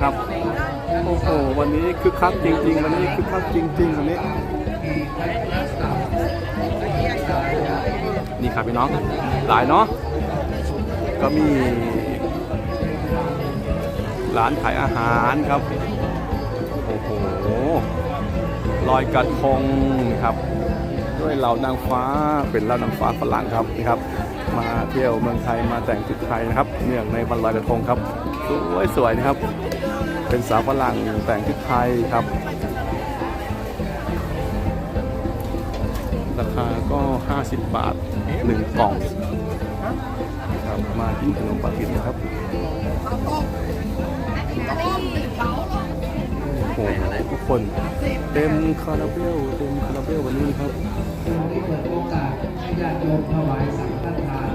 ครับโอ้โหวันนี้คึกคักจริง ๆ วันนี้คึกคักจริง ๆ วันนี้ นี่ครับพี่น้องหลายเนาะก็มีร้านขายอาหารครับโอ้โหลอยกระทงครับ ด้วยเหล่านางฟ้าเป็นเหล่านางฟ้าฝรั่งครับนี่ครับ มาเที่ยวเมืองไทยมาแต่งชุดไทยนะครับ เนื่องในวันลอยกระทงครับสวยสวยนะครับ เป็นสาวฝรั่งแต่งชุดไทยครับ ราคาก็ 50 บาท 1 กล่องครับมากินขนมปังกินนะครับโอ้โหทุกคนเต็มคาราเบลเต็มคาราเบลวันนี้ครับที่เปิดโอกาสให้ญาติโยมถวายสังฆทาน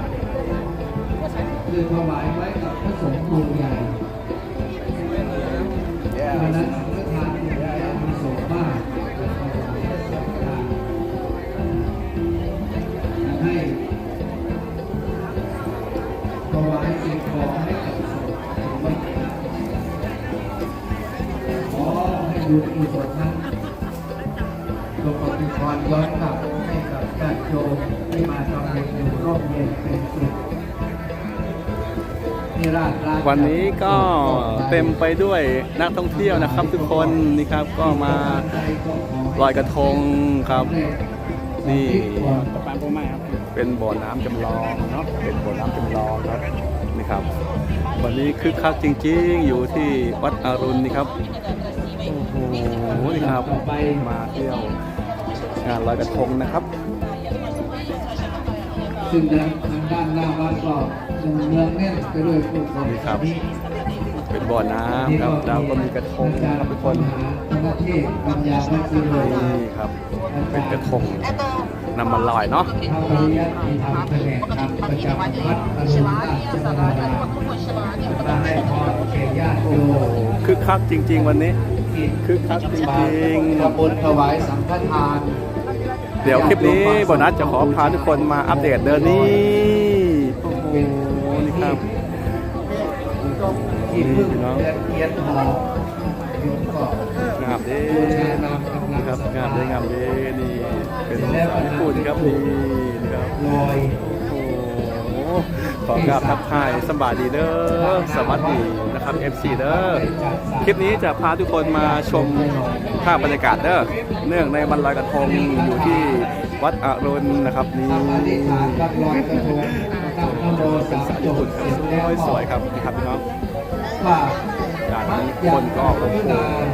คือถวายไว้กับพระสงฆ์ครูใหญ่ ดังนั้นสังฆทานมีอานิสงส์มากให้ถวายสิ่งของให้กับสงฆ์ขอให้บุญกุศลนั้นตัวปฏิพรย้อนกลับให้กับญาติโยมที่มาทำบุญอยู่ร่มเย็นเป็นสุข วันนี้ก็เต็มไปด้วยนักท่องเที่ยวนะครับ ทุกคนนี่ครับก็มาลอยกระทงครับ นี่เป็นบ่อน้ำจำลองเนาะเป็นบ่อน้ำจำลองครับนี่ครับ วันนี้คึกคักจริง ๆ อยู่ที่วัดอรุณนี่ครับโอ้โหนี่ครับมาเที่ยวงานลอยกระทงนะครับซึ่งทางด้าน หน้าวัดก็ยังเนืองแน่นไปด้วยผู้คนนี่ครับ เป็นบ่อน้ำครับแล้วก็มีกระทงนะครับทุกคนมหาธรรมเทพปัญญาวัดสิโรนี่ครับ เป็นกระทงนำมาลอยเนาะพระปริยัติธรรมแผนกธรรมประจำวัดอรุณราชวรารามมาให้พรแก่ญาติโยมคึกคักจริง ๆ วันนี้คึกคักจริงทำบุญถวายสังฆทานๆเดี๋ยวคลิปนี้โบนัสจะขอพาทุกคนมาอัปเดตเดินนี้ ที่พึ่งเดือนเทียนทองโยมก็งามเด้บูชานามกำลังครับงามเด้งามเด้นี่เป็นภาษาญี่ปุ่นครับนี่นะครับลอยโอ้โหขอกราบทักทายสบายดีเด้อสวัสดีนะครับ FC เด้อคลิปนี้จะพาทุกคนมาชมภาพบรรยากาศเด้อเนื่องในวันลอยกระทงอยู่ที่วัดอรุณนะครับนี่อธิษฐายกระทงตั้งนโมสามจบสวยครับนี่ครับพี่น้อง ด่านนี้คนก็โอ้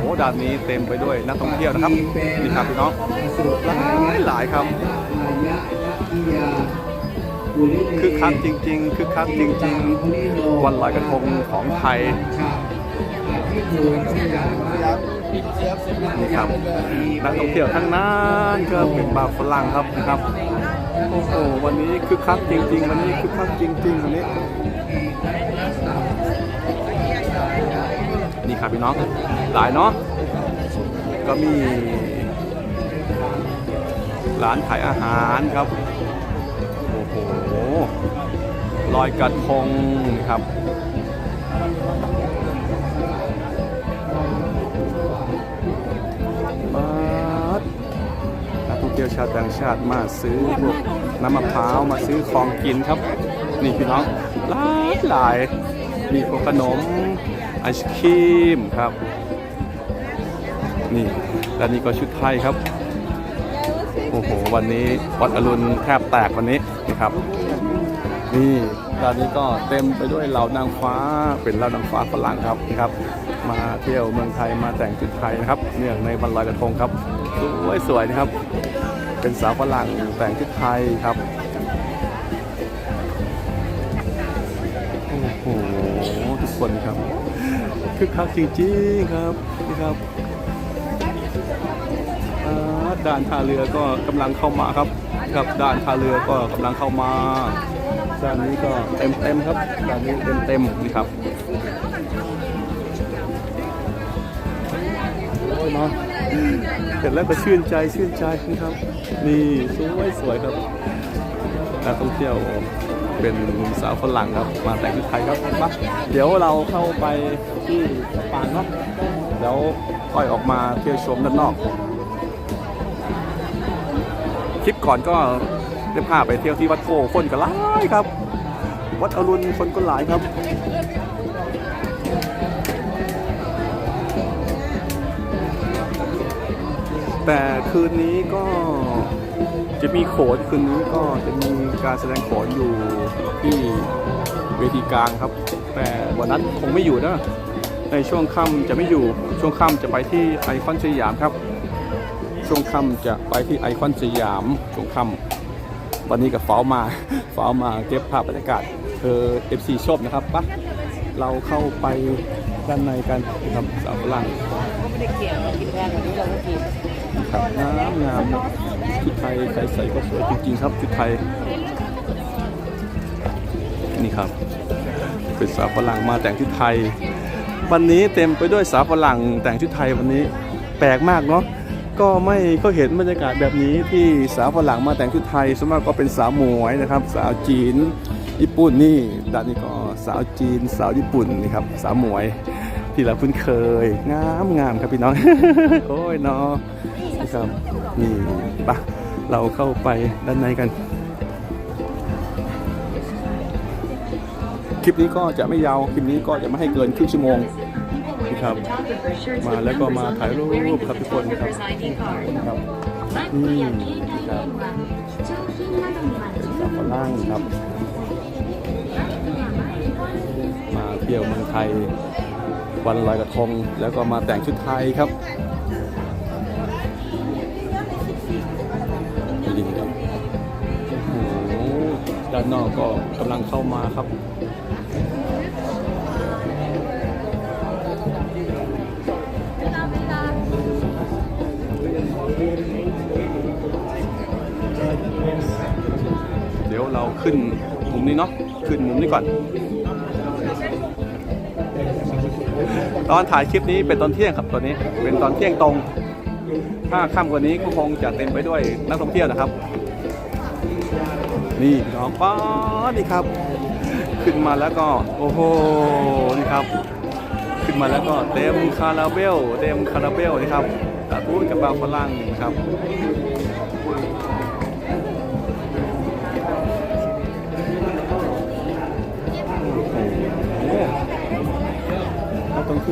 โหด่านนี้เต็มไปด้วยนักท่องเที่ยวนะครับนี่ครับพี่น้องหลายหลายครับคึกคักจริง ๆคึกคักจริง ๆ วันลอยกระทงของไทยนี่ครับนักท่องเที่ยวทั้งนั้นก็เป็นบาฝรั่งครับนะครับโอ้โหวันนี้คึกคักจริง ๆ วันนี้คึกคักจริงๆวันนี้ ครับพี่น้องหลายเนาะก็มีร้านขายอาหารครับโอ้โหลอยกระทงครับมานักท่องเที่ยวชาวต่างชาติมาซื้อพวกน้ำมะพร้าวมาซื้อของกินครับ นี่พี่น้องหลายหลายมีพวกขนม ไอศครีมครับ นี่และนี่ก็ชุดไทยครับ โอ้โห วันนี้วัดอรุณแทบแตกวันนี้นี่ครับ นี่ร้านนี้ก็เต็มไปด้วยเหล่านางฟ้าเป็นเหล่านางฟ้าฝรั่งครับนี่ครับ มาเที่ยวเมืองไทยมาแต่งชุดไทยนะครับ เนื่องในวันลอยกระทงครับสวยสวยนะครับ เป็นสาวฝรั่งแต่งชุดไทยครับโอ้โหทุกคนครับ คึกคักจริงๆครับนี่ครับด่านท่าเรือก็กำลังเข้ามาครับครับด่านท่าเรือก็กำลังเข้ามาด้านนี้ก็เต็มเต็มๆครับด้านนี้เต็มเต็มๆนี่ครับโอ้ยเนาะเห็นแล้วก็ชื่นใจชื่นใจนะครับ นี่สวยสวยครับนักท่องเที่ยว เป็นสาวฝรั่งครับ มาแต่งชุดไทยครับมาเดี๋ยวเราเข้าไปที่ปางเนาะเดี๋ยวค่อยออกมาเที่ยวชมด้านนอก คลิปก่อนก็ได้พาไปเที่ยวที่วัดโพคนก็หลายครับ วัดอรุณคนก็หลายครับแต่คืนนี้ก็ จะมีโขนคืนนี้ก็จะมีการแสดงโขนอยู่ที่เวทีกลางครับ แต่วันนั้นคงไม่อยู่นะในช่วงค่ำจะไม่อยู่ช่วงค่ำจะไปที่ไอคอนสยามครับ ช่วงค่ำจะไปที่ไอคอนสยามช่วงค่ำวันนี้กับฟ้าวมาฟ้าวมาเก็บภาพบรรยากาศเธอ FC ชอบนะครับปะเราเข้าไปด้านในกันนะครับสาวฝรั่งก็ไม่ได้เกี่ยวเรากินแพงกว่านี้เราก็กินครับงามงามครับ ชุดไทยใครใส่ก็สวยจริงๆครับชุดไทย นี่ครับเป็นสาวฝรั่งมาแต่งชุดไทย วันนี้เต็มไปด้วยสาวฝรั่งแต่งชุดไทยวันนี้แปลกมากเนาะก็ไม่ก็เห็นบรรยากาศแบบนี้ที่สาวฝรั่งมาแต่งชุดไทยส่วนมากก็เป็นสาวหมวยนะครับ สาวจีน ญี่ปุ่นนี่ด้านนี้ก็สาวจีน สาวญี่ปุ่นนี่ครับสาวหมวย ที่เราคุ้นเคย งามงามครับพี่น้อง โอ้ยเนาะนี่ครับนี่ปะเราเข้าไปด้านในกัน คลิปนี้ก็จะไม่ยาว คลิปนี้ก็จะไม่ให้เกินครึ่งชั่วโมงนี่ครับ มาแล้วก็มาถ่ายรูปครับทุกคนครับครับนี่ครับสาวฝรั่งครับ มาเที่ยวเมืองไทย วันลอยกระทงแล้วก็มาแต่งชุดไทยครับนี่ครับโอ้โหด้านนอกก็กำลังเข้ามาครับเดี๋ยวเราขึ้นมุมนี้เนาะขึ้นมุมนี้ก่อน ตอนถ่ายคลิปนี้เป็นตอนเที่ยงครับตอนนี้ เป็นตอนเที่ยงตรง ถ้าค่ำกว่านี้ก็คงจะเต็มไปด้วยนักท่องเที่ยวนะครับ นี่พี่น้องป้าดนี่ครับ ขึ้นมาแล้วก็โอ้โหนี่ครับ ขึ้นมาแล้วก็เต็มคาราเบลเต็มคาราเบลนี่ครับตาทูนกับบาฝรั่งครับ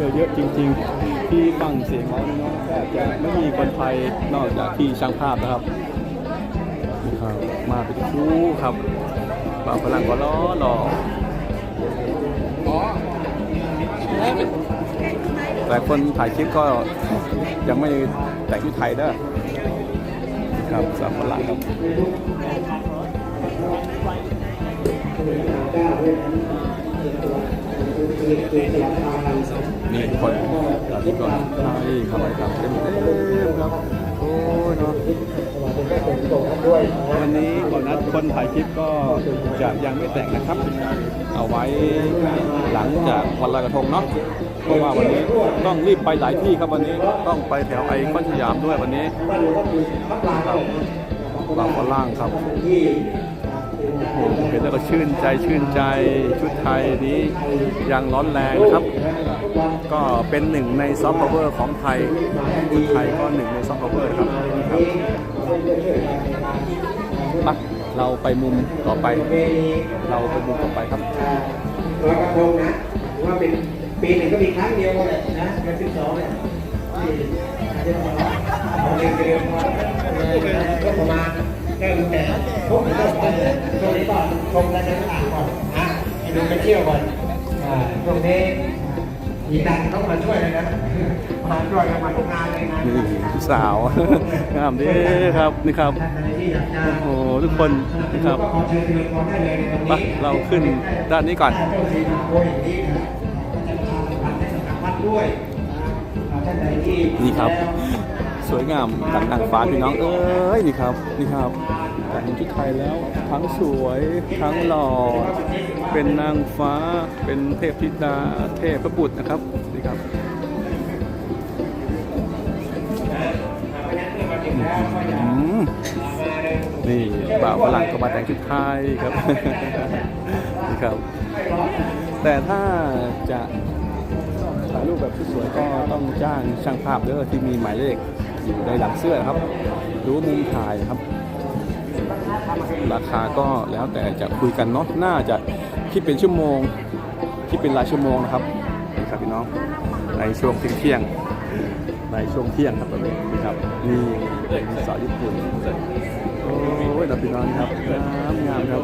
ท่องเที่ยวเยอะจริง ๆ ที่ฟังเสียงเขาเนี่ยแทบจะไม่มีคนไทยนอกจากที่ช่างภาพนะครับมีครับ มาเป็นคู่ครับบางฝรั่งก็ล้อหล่อแต่คนถ่ายคลิปก็ยังไม่แต่งที่ไทยเด้อนี่ครับสาวฝรั่งครับ นี่ทุกคนตอนนี้ก่อนใช่ครับครับเต็มเต็มครับ โอ้ยเนาะวันนี้ก่อนนัดคนถ่ายคลิปก็จะยังไม่แต่งนะครับ เอาไว้หลังจากวันลอยกระทงเนาะเพราะว่าวันนี้ต้องรีบไปหลายที่ครับวันนี้ต้องไปแถวไอคอนสยามด้วยวันนี้ครับบางฝรั่งครับ โอ้โหเห็นแล้วก็ชื่นใจชื่นใจชุดไทยนี้ยังร้อนแรงนะครับ ก็เป็นหนึ่งในซอฟต์พาวเวอร์ของไทยชุดไทยก็หนึ่งในซอฟต์พาวเวอร์ครับครับไปเราไปมุมต่อไป เราไปมุมต่อไปครับลอยกระทงนะว่าเป็นปีหนึ่งก็มีครั้งเดียวเลยนะเดือนสิบสองเนี่ยเดือนสิบสองเอาเดือนเดือนก็ประมาณ แค่แต่พวกนี้ก็ไปช่วงนี้ก่อนชมกันในตลาดก่อนนะให้ดูไปเที่ยวก่อนอ่าช่วงนี้มีตังต้องมาช่วยเลยนะมาช่วยกันมาทุกงานเลยนะนี่ผู้สาวงามดีครับนี่ครับท่านใดที่อยากจะโอ้โหทุกคนนะครับก็ขอเชิญเชิญความได้เลยในวันไปนี้เราขึ้นด้านนี้ก่อนถ้าโชคดีทำโอย่างนี้นะจะประชาสัมพันธ์ให้กับทางวัดด้วยท่านใดที่นี่ครับ สวยงามดังนางฟ้าพี่น้องเอ้ยนี่ครับนี่ครับแต่งชุดไทยแล้วทั้งสวยทั้งหล่อเป็นนางฟ้าเป็นเทพธิดาเทพบุตรนะครับนี่ครับนี่บ่าวฝรั่งก็มาแต่งชุดไทยครับนี่ครับ แต่ถ้าจะถ่ายรูปแบบสวยๆก็ต้องจ้างช่างภาพเด้อที่มีหมายเลข อยู่ในหลังเสื้อครับ รู้มุมถ่ายครับ ราคาก็แล้วแต่จะคุยกันเนาะน่าจะคิดเป็นชั่วโมง คิดเป็นรายชั่วโมงนะครับนี่ครับพี่น้องในช่วงเที่ยงในช่วงเที่ยงครับตอนนี้นะครับนี่เป็นสาวญี่ปุ่นโอ้ยนะพี่น้องครับงามงามครับ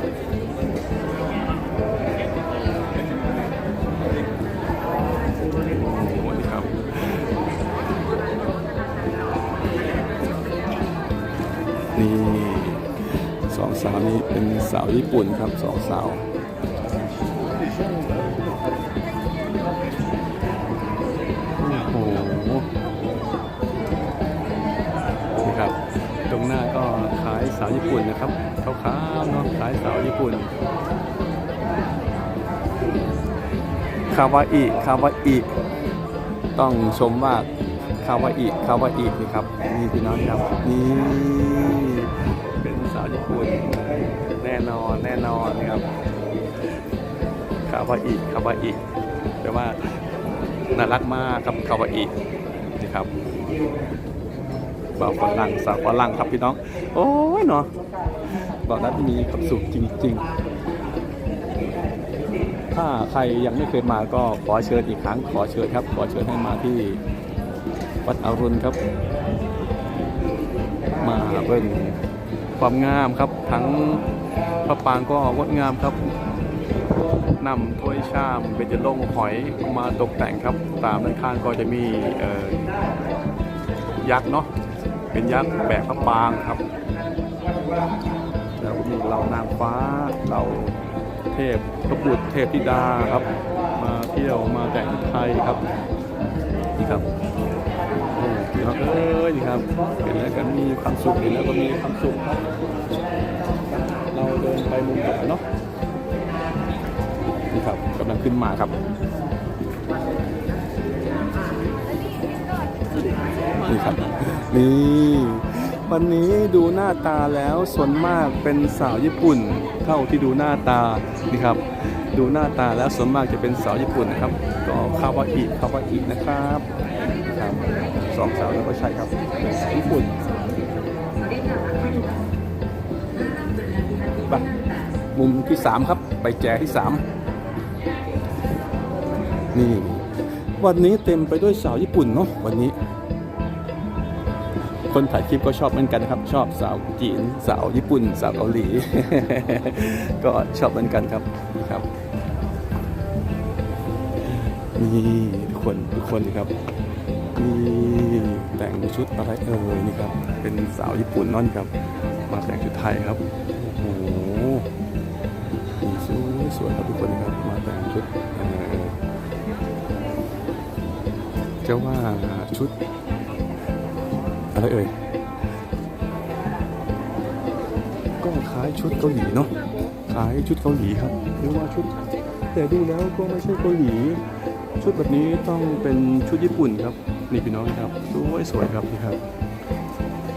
เป็นสาวญี่ปุ่นครับสองสาวโอ้โหนี่ครับ ตรงหน้าก็ขายสาวญี่ปุ่นนะครับขาวๆเนาะขายสาวญี่ปุ่นคาวาอิคาวาอิต้องชมว่าคาวาอิคาวาอินี่ครับนี่พี่น้องครับนี่ ญี่ปุ่น แน่นอนแน่นอนนะครับคาวาอิคาวาอิแปลว่าน่ารักมากครับคาวาอินี่ครับบ่าวฝรั่งสาวฝรั่งครับพี่น้อง โอ้ยเนาะบอกนั้นมีความสุขจริง ๆ ถ้าใครยังไม่เคยมาก็ขอเชิญอีกครั้งขอเชิญครับ ขอเชิญให้มาที่วัดอรุณครับ มาเป็น ความงามครับ ทั้งพระปางก็งดงามครับนำถ้วยชามเป็นจะลงหอยมาตกแต่งครับ ตามด้านข้างก็จะมียักษ์เนาะเป็นยักษ์แบกพระปางครับแล้วก็มีเหล่านางฟ้าเหล่าเทพพระบุตรเทพธิดาครับ มาเที่ยวมาแต่งไทยครับ โอ้พี่น้องเอ้ยนี่ครับเห็นแล้วก็มีความสุขเห็นแล้วก็มีความสุขครับเราเดินไปมุมไหนเนาะนี่ครับกำลังขึ้นมาครับนี่ครับนี่วันนี้ดูหน้าตาแล้วส่วนมากเป็นสาวญี่ปุ่น เท่าที่ดูหน้าตานี่ครับ ดูหน้าตาแล้วส่วนมากจะเป็นสาวญี่ปุ่นนะครับ ก็คาวาอิคาวาอินะครับครับ สองสาวแล้วก็ใช่ครับสาวญี่ปุ่นไปมุมที่สามครับ ไปแจที่สามนี่ วันนี้เต็มไปด้วยสาวญี่ปุ่นเนาะวันนี้ คนถ่ายคลิปก็ชอบเหมือนกันนะครับ ชอบสาวจีน สาวญี่ปุ่น สาวเกาหลี ก็ชอบเหมือนกันครับนี่ครับนี่ทุกคนทุกคนครับ แต่งชุดอะไรเอ่ยนี่ครับ เป็นสาวญี่ปุ่นนั่นครับ มาแต่งชุดไทยครับ โอ้โหสวยสวยครับทุกคนครับ มาแต่งชุดเอ่อจะว่าชุด อะไรเอ่ย ก็คล้ายชุดเกาหลีเนาะ คล้ายชุดเกาหลีครับหรือว่าชุด แต่ดูแล้วก็ไม่ใช่เกาหลี ชุดแบบนี้ต้องเป็นชุดญี่ปุ่นครับ นี่พี่น้องครับสวยสวยครับนี่ครับ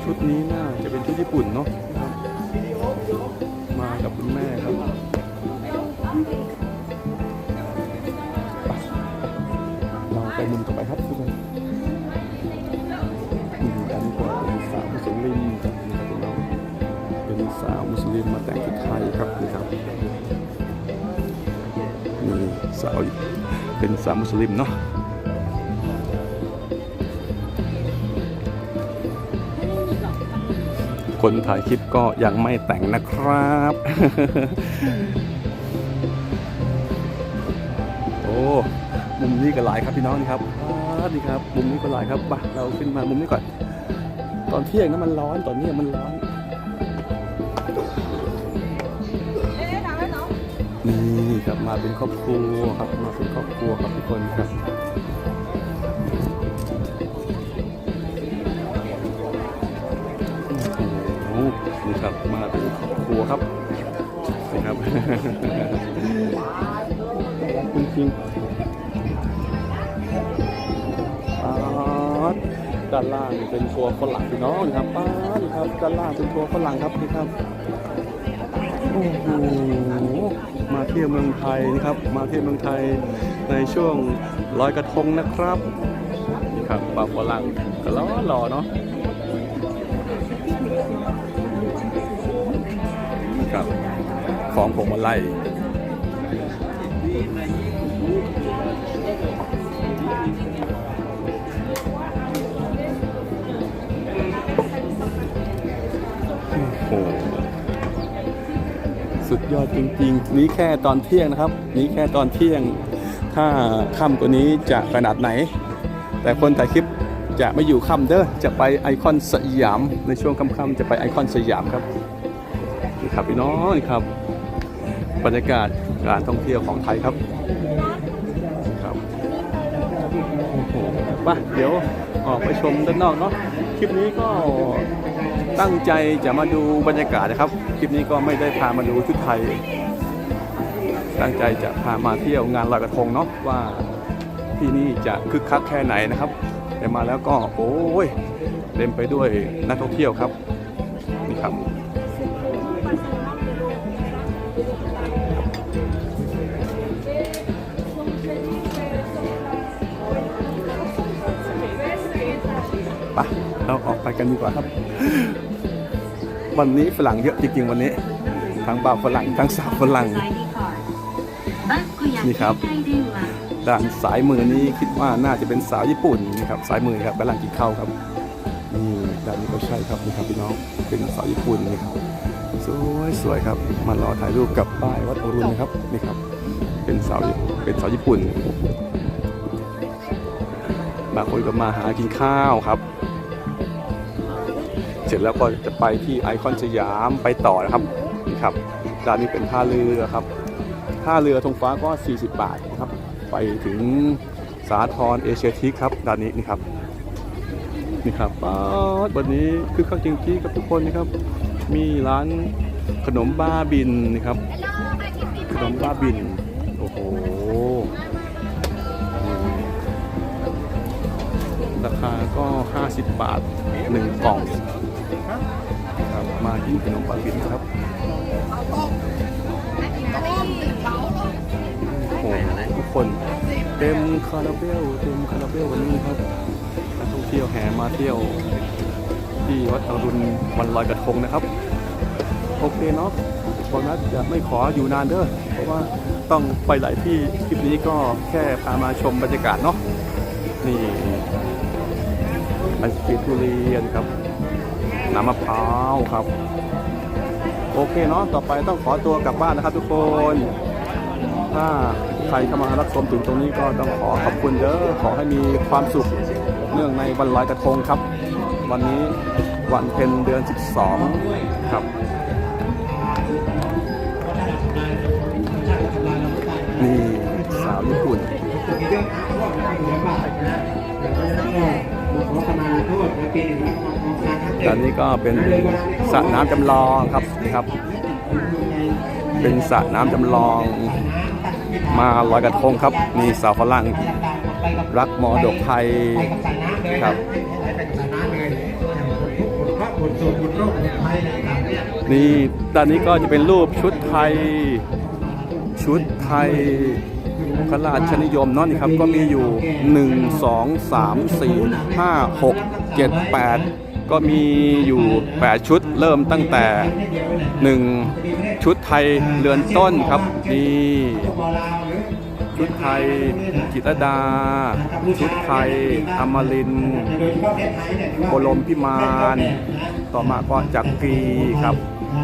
ชุดนี้น่าจะเป็นชุดญี่ปุ่นเนาะครับมากับคุณแม่ครับเราไปมุมต่อไปครับทุกคนนี่อันนี้ก็เป็นสาวมุสลิมครับนี่ครับพี่น้องเป็นสาวมุสลิมมาแต่งชุดไทยครับนี่ครับนี่สาวเป็นสาวมุสลิมเนาะ คนถ่ายคลิปก็ยังไม่แต่งนะครับ โอ้ มุมนี้ก็หลายครับพี่น้องนี่ครับนี่ครับ มุมนี้ก็หลายครับบ่ะเราขึ้นมามุมนี้ก่อน ตอนเที่ยงนะมันร้อน ตอนนี้มันร้อน นี่ครับมาเป็นครอบครัวครับ มาเป็นครอบครัวครับทุกคนครับ นี่ครับมาเป็นครอบครัวครับนี่ครับจริงๆป๊าดด้านล่างเป็นทัวร์ฝรั่งพี่น้องนี่ครับป๊าดนี่ครับด้านล่างเป็นทัวร์ฝรั่งครับนี่ครับโอ้โหมาเที่ยวเมืองไทยนะครับ มาเที่ยวเมืองไทยในช่วงลอยกระทงนะครับนี่ครับปลาฝรั่งก็ล้อหล่อเนาะ ของผมมาไล่โอ้สุดยอดจริงๆ นี้แค่ตอนเที่ยงนะครับ นี้แค่ตอนเที่ยง ถ้าค่ำกว่านี้จะขนาดไหน แต่คนถ่ายคลิปจะไม่อยู่ค่ำเด้อ จะไปไอคอนสยาม ในช่วงค่ำๆจะไปไอคอนสยามครับนี่ครับพี่น้องนี่ครับ บรรยากาศการท่องเที่ยวของไทยครับครับโอ้โหไปเดี๋ยวออกไปชมด้านนอกเนาะคลิปนี้ก็ตั้งใจจะมาดูบรรยากาศนะครับ คลิปนี้ก็ไม่ได้พามาดูชุดไทย ตั้งใจจะพามาเที่ยวงานลอยกระทงเนาะว่าที่นี่จะคึกคักแค่ไหนนะครับ แต่มาแล้วก็โอ้ยเต็มไปด้วยนักท่องเที่ยวครับ กไปกันดีกว่าครับ วันนี้ฝรั่งเยอะจริงๆวันนี้ ทั้งบ่าวฝรั่งทั้งสาวฝรั่งนี่ครับด้านสายมือนี้คิดว่าน่าจะเป็นสาวญี่ปุ่นนะครับสายมือครับกำลังกินข้าวครับนี่ด้านนี้ก็ใช่ครับนี่ครับพี่น้องเป็นสาวญี่ปุ่นนี่ครับสวยสวยครับมารอถ่ายรูปกับป้ายวัดอรุณนะครับนี่ครับ เป็นสาวเป็นสาวญี่ปุ่นบางคนก็มาหากินข้าวครับ เสร็จแล้วก็จะไปที่ไอคอนสยามไปต่อนะครับนี่ครับด้านนี้เป็นท่าเรือครับท่าเรือธงฟ้าก็ 40 บาทนะครับไปถึงสาทรเอเชียทิกครับด้านนี้นี่ครับนี่ครับป๊าดวันนี้คือข้าวจริงๆกับทุกคนนะครับ มีร้านขนมบ้าบินนะครับ ขนมบ้าบิน โอ้โห ราคาก็ 50 บาท 1 กล่อง กินขนมบ้าบินครับโอ้โหทุกคนเต็มคาราเบลเต็มคาราเบลวันนี้ครับนักท่องเที่ยวแห่มาเที่ยว ที่วัดอรุณวันลอยกระทงนะครับ โอเคเนาะบอนัสจะไม่ขออยู่นานเด้อเพราะว่าต้องไปหลายที่คลิปนี้ก็แค่พามาชมบรรยากาศเนาะนี่ไอศกรีมทุเรียนครับ น้ำมะพร้าวครับ โอเคเนาะต่อไปต้องขอตัวกลับบ้านนะครับทุกคน ถ้าใครเข้ามารับชมถึงตรงนี้ก็ต้องขอขอบคุณเด้อขอให้มีความสุขเนื่องในวันลอยกระทงครับ วันนี้วันเพ็ญเดือน 12 ครับนี่สาวญี่ปุ่น ตอนนี้ก็เป็นสระน้ำจำลองครับครับ เป็นสระน้ำจำลอง มาลอยกระทงครับ มีสาวฝรั่งรักมอดกไทยครับนี่ตอนนี้ก็จะเป็นรูปชุดไทย ชุดไทย พระราชนิยมเนาะนี่ครับก็มีอยู่ 1 2 3 4 5 6 7 8 ก็มีอยู่ 8 ชุดเริ่มตั้งแต่ 1 ชุดไทยเรือนต้นครับนี่ชุดไทยจิตรดา ชุดไทยอมรินทร์บรมพิมานต่อมาก็จักรีครับ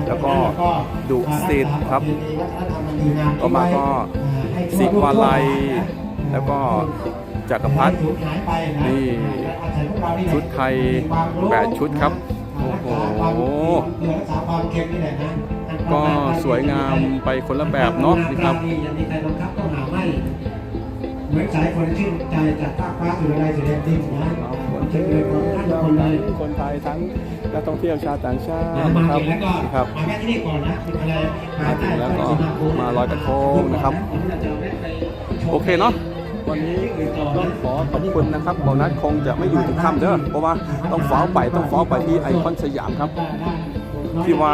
แล้วก็ดุสิตครับ ต่อมาก็ สิวาลัย แล้วก็จักรพรรดินี่ชุดไทย8ชุดครับ โอ้โหก็สวยงามไปคนละแบบเนาะนี่ครับอย่ามีใครบังคับต้องหาไม่เหมือนสายคนชื่นใจจากภาคฟ้าสู่อะไรสู่แดนดินนะคนเชิญเลยคนท่านทุกคนเลยคนไทยทั้ง นักท่องเที่ยวชาวต่างชาตินะครับครับมาแค่ที่นี่ก่อนนะคุณอะไรมาถึงแล้วก็มาลอยกระทงนะครับ โอเคเนาะวันนี้ต้องขอขอบคุณนะครับบอนัทคงจะไม่อยู่ถึงค่ำเด้อเพราะว่าต้องฟ้าไปต้องฟ้าไปที่ไอคอนสยามครับ ที่ว่า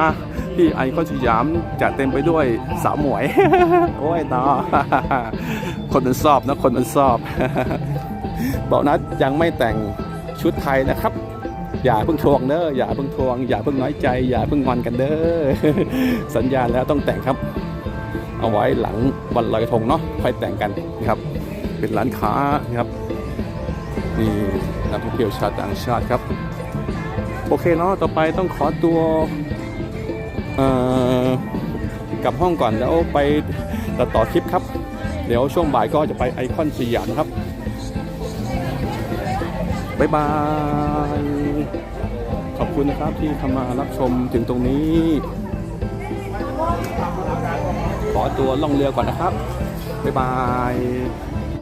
ที่ไอคอนสยามจะเต็มไปด้วยสาวหมวย โอ้ยต่อคนมันชอบนะคนมันชอบบอกนัดยังไม่แต่งชุดไทยนะครับ อย่าเพิ่งทวงเด้ออย่าเพิ่งทวง อย่าเพิ่งน้อยใจ อย่าเพิ่งงอนกันเด้อสัญญาแล้วต้องแต่งครับ เอาไว้หลังวันลอยกระทงเนาะค่อยแต่งกันนะครับ เป็นร้านค้านะครับนี่นักท่องเที่ยวชาวต่างชาติครับโอเคเนาะต่อไปต้องขอตัวกลับห้องก่อนแล้วไปตัดต่อคลิปครับ เดี๋ยวช่วงบ่ายก็จะไปไอคอนสยามครับ บ๊ายบาย ขอบคุณนะครับที่เข้ามารับชมถึงตรงนี้ ขอตัวล่องเรือก่อนนะครับ บ๊ายบาย